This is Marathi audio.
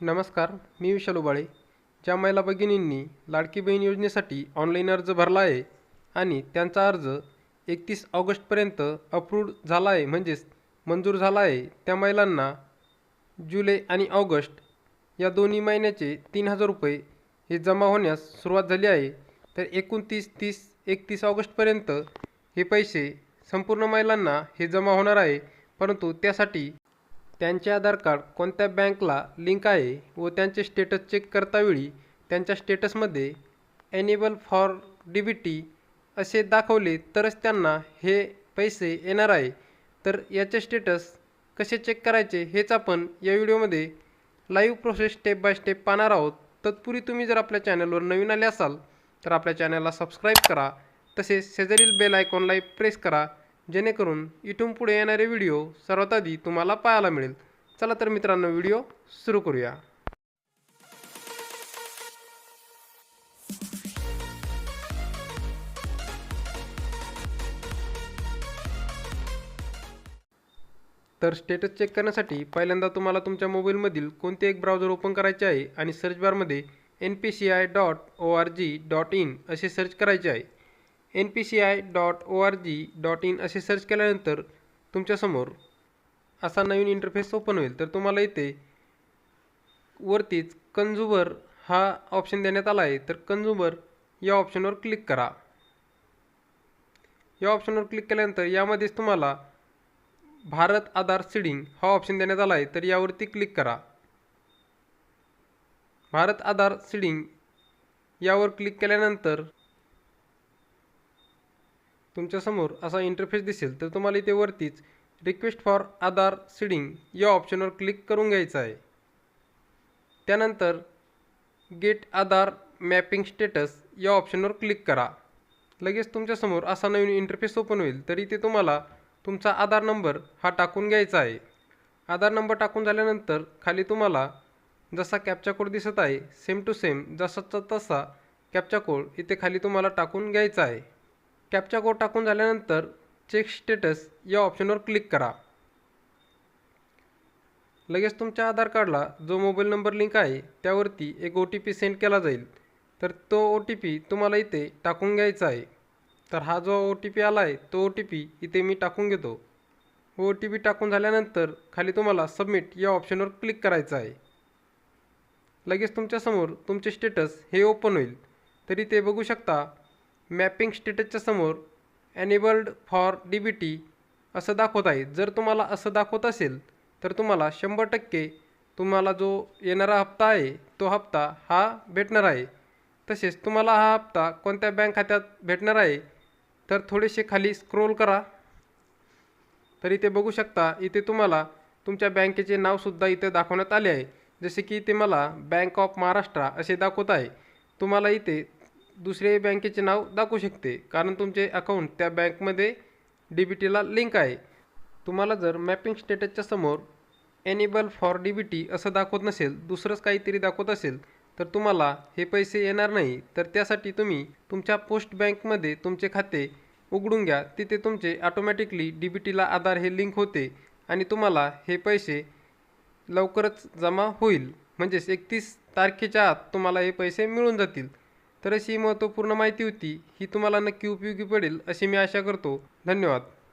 नमस्कार मी विशाल उबाळे. ज्या महिला भगिनींनी लाडकी बहीण योजनेसाठी ऑनलाईन अर्ज भरला आहे आणि त्यांचा अर्ज एकतीस ऑगस्टपर्यंत अप्रूव्ड झाला आहे म्हणजेच मंजूर झाला आहे त्या महिलांना जुलै आणि ऑगस्ट या दोन्ही महिन्याचे तीन हजार रुपये हे जमा होण्यास सुरुवात झाली आहे. तर एकोणतीस तीस एकतीस ऑगस्टपर्यंत हे पैसे संपूर्ण महिलांना हे जमा होणार आहे परंतु त्यासाठी त्यांचे आधार कार्ड कोणत्या बँकला लिंक आहे व त्यांचे स्टेटस चेक करतावेळी त्यांच्या स्टेटसमध्ये enable for D B T असे दाखवले तरच त्यांना हे पैसे येणार आहे. तर याचे स्टेटस कसे चेक करायचे हेच आपण या व्हिडिओमध्ये live process step by step पाहणार आहोत. तत्पूर्वी तुम्ही जर आपल्या चॅनलवर नवीन आले असाल तर आपल्या चॅनलला सबस्क्राईब करा. तसेच शेजारील बेल आयकॉनलाही प्रेस करा. जेणेकरून इथून पुढे येणारे व्हिडिओ सर्वात आधी तुम्हाला पाहायला मिळेल. चला तर मित्रांनो व्हिडिओ सुरू करूया. तर स्टेटस चेक करण्यासाठी पहिल्यांदा तुम्हाला तुमच्या मोबाईलमधील कोणते एक ब्राउझर ओपन करायचे आहे आणि सर्च बारमध्ये N P C I dot O R G dot in असे सर्च करायचे आहे. N P C I dot O R G dot in असे सर्च केल्यानंतर तुमच्यासमोर असा नवीन इंटरफेस ओपन होईल. तर तुम्हाला इथे वरतीच कंझ्युमर हा ऑप्शन देण्यात आला आहे. तर कंझ्युमर या ऑप्शनवर क्लिक करा. या ऑप्शनवर क्लिक केल्यानंतर यामध्येच तुम्हाला भारत आधार सीडिंग हा ऑप्शन देण्यात आला आहे. तर यावरती क्लिक करा. भारत आधार सीडिंग यावर क्लिक केल्यानंतर तुमच्यासमोर असा इंटरफेस दिसेल तर तुम्हाला इथे वरतीच रिक्वेस्ट फॉर आधार सीडिंग या ऑप्शनवर क्लिक करून घ्यायचं आहे. त्यानंतर गेट आधार मॅपिंग स्टेटस या ऑप्शनवर क्लिक करा. लगेच तुमच्यासमोर असा नवीन इंटरफेस ओपन होईल तरी ते तुम्हाला तुमचा आधार नंबर हा टाकून घ्यायचा आहे. आधार नंबर टाकून झाल्यानंतर खाली तुम्हाला जसा कॅप्चा कोड दिसत आहे सेम टू सेम जसाचा तसा कॅप्चा कोड इथे खाली तुम्हाला टाकून घ्यायचा आहे. कॅप्चा कोड टाकून झाल्यानंतर चेक स्टेटस या ऑप्शनवर क्लिक करा. लगेच तुमच्या आधार कार्डला जो मोबाईल नंबर लिंक आहे त्यावरती एक ओ टी पी सेंड केला जाईल. तर तो ओ टी पी तुम्हाला इथे टाकून घ्यायचा आहे. तर हा जो ओ टी पी आला आहे तो ओ टी पी इथे मी टाकून घेतो. ओ टी पी टाकून झाल्यानंतर खाली तुम्हाला सबमिट या ऑप्शनवर क्लिक करायचं आहे. लगेच तुमच्यासमोर तुमचे स्टेटस हे ओपन होईल. तरी ते बघू शकता मॅपिंग स्टेटसच्या समोर enabled for D B T असं दाखवत आहे. जर तुम्हाला असं दाखवत असेल तर तुम्हाला शंभर टक्के तुम्हाला जो येणारा हप्ता आहे तो हप्ता हा भेटणार आहे. तसेच तुम्हाला हा हप्ता कोणत्या बँक खात्यात भेटणार आहे तर थोडेसे खाली स्क्रोल करा. तर इथे बघू शकता इथे तुम्हाला तुमच्या बँकेचे नावसुद्धा इथे दाखवण्यात आले आहे. जसे की इथे मला बँक ऑफ महाराष्ट्र असे दाखवत आहे. तुम्हाला इथे दुसरे बँकेचे नाव दाखवू शकते. कारण तुमचे अकाउंट त्या बँकमध्ये डी बी टीला लिंक आहे. तुम्हाला जर मॅपिंग स्टेटसच्या समोर enable for D B T असं दाखवत नसेल दुसरंच काहीतरी दाखवत असेल तर तुम्हाला हे पैसे येणार नाही. तर त्यासाठी तुम्ही तुमच्या पोस्ट बँकमध्ये तुमचे खाते उघडून घ्या. तिथे तुमचे ऑटोमॅटिकली डी बी टीला आधार हे लिंक होते आणि तुम्हाला हे पैसे लवकरच जमा होईल. म्हणजेच एकतीस तारखेच्या आत तुम्हाला हे पैसे मिळून जातील. तर अशी महत्त्वपूर्ण माहिती होती ही तुम्हाला नक्की उपयोगी पडेल अशी मी आशा करतो. धन्यवाद.